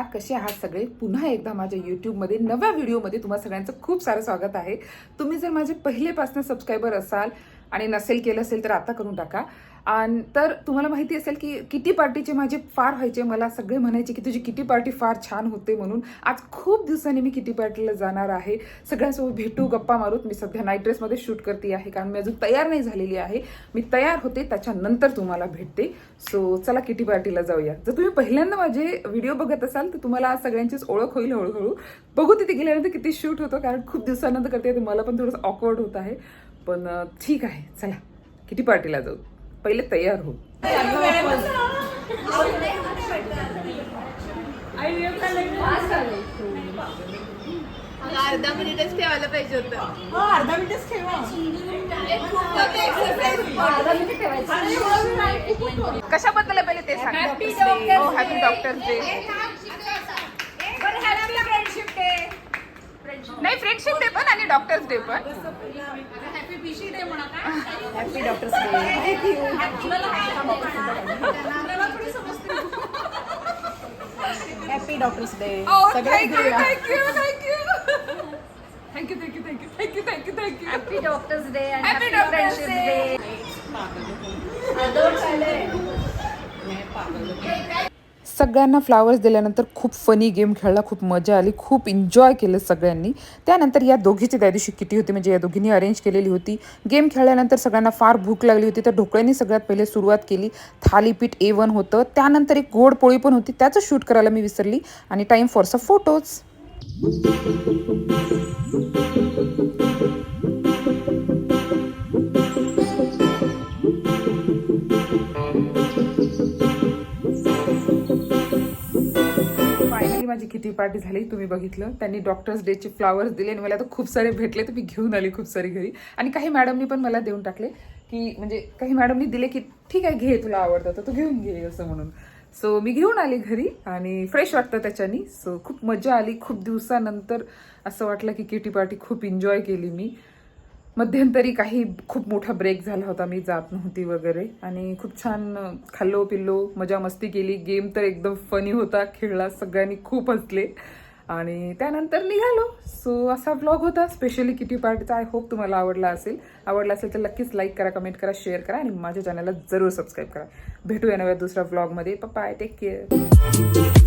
कसे आहात सगळे? पुन्हा एकदा माझ्या यूट्यूबमध्ये नव्या व्हिडिओमध्ये तुम्हा सगळ्यांचं खूप सारं स्वागत आहे. तुम्ही जर माझे पहिलेपासून सबस्क्रायबर असाल आणि नसेल केलं असेल तर आता करून टाका. आणि तर तुम्हाला माहिती असेल की किटी पार्टीचे माझे फार व्हायचे मला सगळे म्हणायचे की तुझी किटी पार्टी फार छान होते म्हणून. आज खूप दिवसांनी मी किटी पार्टीला जाणार आहे. सगळ्यांसोबत भेटू गप्पा मारूत. मी सध्या नाईट ड्रेसमध्ये शूट करते आहे कारण मी अजून तयार नाही झालेली आहे. मी तयार होते त्याच्यानंतर तुम्हाला भेटते. सो चला किटी पार्टीला जाऊया. जर तुम्ही पहिल्यांदा माझे व्हिडिओ बघत असाल तर तुम्हाला आज सगळ्यांचीच ओळख होईल हळूहळू. बघू तिथे गेल्यानंतर किती शूट होतं कारण खूप दिवसानंतर करते तर मला पण थोडंसं ऑकवर्ड होत आहे. पण ठीक आहे चला. किटी पार्टीला जाऊ? पहिले तयार हो अर्धा मिनिटच ठेवायला पाहिजे होतं. अर्धा मिनिटच ठेवा. कशाबद्दल आहे पहिले ते सांग हो happy doctors day doctors day पण. Happy doctors day happy doctors day thank you thank you thank you thank you thank you thank you happy doctors day happy doctors day सगळ्यांना फ्लावर्स दिल्यानंतर खूप फनी गेम खेळला खूप मजा आली खूप enjoy केलं सगळ्यांनी. त्यानंतर या दोघीची त्या दिवशी किटी होती म्हणजे या दोघींनी अरेंज केलेली होती. गेम खेळल्यानंतर सगळ्यांना फार भूक लागली होती तर ढोकळ्यांनी सगळ्यात पहिले सुरुवात केली. थालीपीठ ए वन होतं. त्यानंतर एक गोड पोळी पण होती त्याचं शूट करायला मी विसरली. आणि टाईम फॉर स फोटोज माझी किती पार्टी झाली तुम्ही बघितलं. त्यांनी डॉक्टर्स डेचे फ्लावर्स दिले आणि मला तर खूप सारे भेटले तर मी घेऊन आले खूप सारे घरी. आणि काही मॅडमनी पण मला देऊन टाकले की म्हणजे काही मॅडमनी दिले की ठीक आहे घे तुला आवडतं तर तू घेऊन घे असं म्हणून. सो मी घेऊन आली घरी आणि फ्रेश वाटतं त्याच्यानी. सो खूप मजा आली. खूप दिवसानंतर असं वाटलं की किटी पार्टी खूप एन्जॉय केली मी. मध्यंतरी काही खूप मोठा ब्रेक झाला होता मी जात नव्हती वगैरे. आणि खूप छान खाल्लो पिल्लो मजा मस्ती केली. गेम तर एकदम फनी होता खेळला सगळ्यांनी खूप हसले. आणि त्यानंतर निघालो. सो असा ब्लॉग होता. स्पेशली किटी पार्टीचा आय होप तुम्हाला आवडला असेल. आवडला असेल तर नक्कीच लाईक करा कमेंट करा शेअर करा आणि माझ्या चॅनलला जरूर सबस्क्राईब करा. भेटूया नव्या दुसऱ्या ब्लॉगमध्ये पप्पा टेक केअर